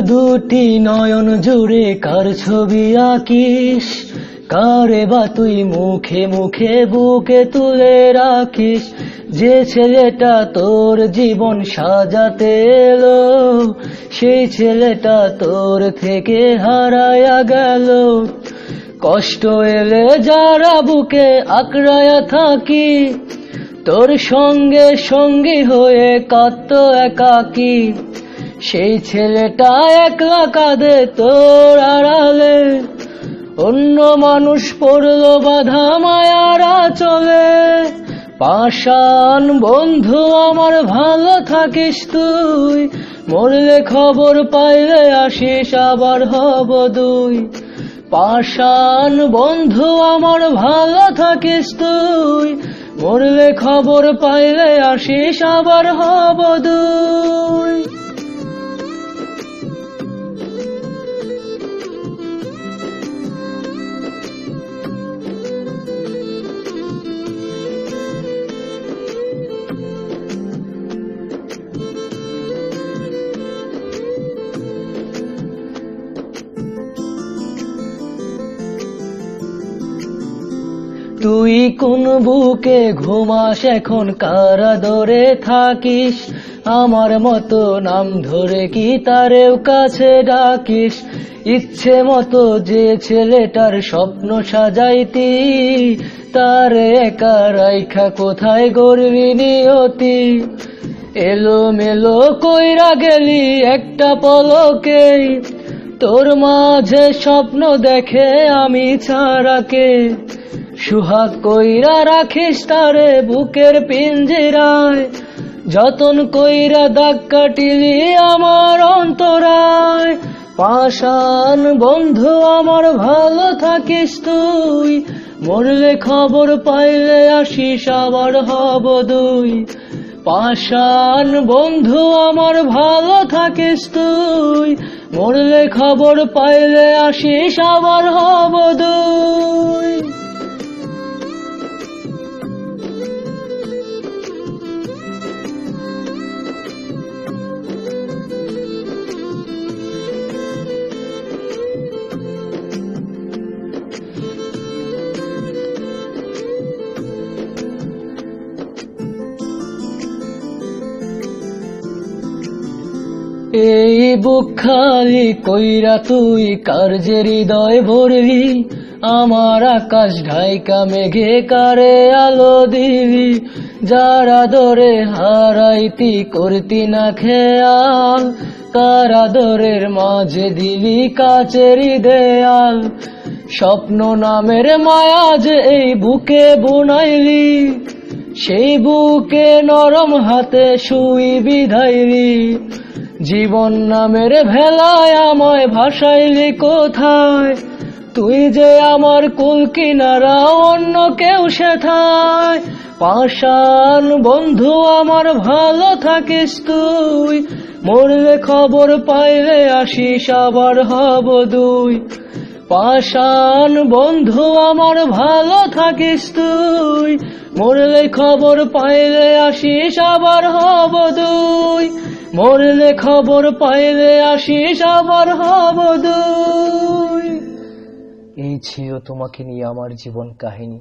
দুটি নয়ন জুড়ে কার ছবি আঁকিস? কারে বা তুই মুখে মুখে বুকে তুলে রাখিস? যে ছেলেটা তোর জীবন সাজাতে এলো, সেই ছেলেটা তোর থেকে হারায়া গেল। কষ্ট এলে যারা বুকে আঁকড়ায়া থাকি, তোর সঙ্গে সঙ্গী হয়ে কত একাকি। সেই ছেলেটা একলা কাঁদে তোর আড়ালে। অন্য মানুষ পড়ল বাধা মায়ারা চলে পাষাণ বন্ধু আমার ভালো থাকিস তুই, মরলে খবর পাইলে আসিস আবার হব দুই। পাষাণ বন্ধু আমার ভালো থাকিস তুই, মরলে খবর পাইলে আসিস আবার হব দুই। তুই কোন বুকে ঘুমাস এখন? কারা ধরে থাকিস? আমার মতো নাম ধরে কি তারেও কাছে ডাকিস? ইচ্ছে মতো যে ছেলেটার স্বপ্ন সাজাইতি, তার একা রাইখা কোথায় গড়বি নিয়তি? এলো মেলো কইরা গেলি একটা পলকেই, তোর মাঝে স্বপ্ন দেখে আমি ছাড়াকে সুহাগ কইরা রাখিস তারে বুকের পিঞ্জিরায়, যতন কইরা দাগ কাটিলি আমার অন্তরায়। পাষাণ বন্ধু, আমার ভালো থাকিস তুই, মরলে খবর পাইলে আসিস, আবার হব দুই। পাষাণ বন্ধু, আমার ভালো থাকিস তুই, মরলে খবর পাইলে আসিস, আবার হব দুই। এই বুক খালি কইরা তুই কার্যে হৃদয় ভরবি? আমার আকাশ ঢাইকা মেঘে কারে আলো দিবি? যারা দরে হারাইতি করতি না খেয়াল কারা দরের মাঝে দিলি কাচেরি দেয়াল। স্বপ্ন নামের মায়া যে এই বুকে বুনাইলি, সেই বুকে নরম হাতে শুই বিধাইলি জীবন নামের ভেলায় আমায় ভাসাইলি কোথায়? তুই যে আমার কুল কিনারা, অন্য কেউ সেথায়? পাষাণ বন্ধু, আমার ভালো থাকিস তুই। মরলে খবর পাইলে আসিস, আবার হব দুই। পাষাণ বন্ধু, আমার ভালো থাকিস তুই। মরলে খবর পাইলে আসিস, আবার হব দুই। মরলে খবর পাইলে আসিস আবার হব এই ছিল তোমাকে নিয়ে আমার জীবন কাহিনী।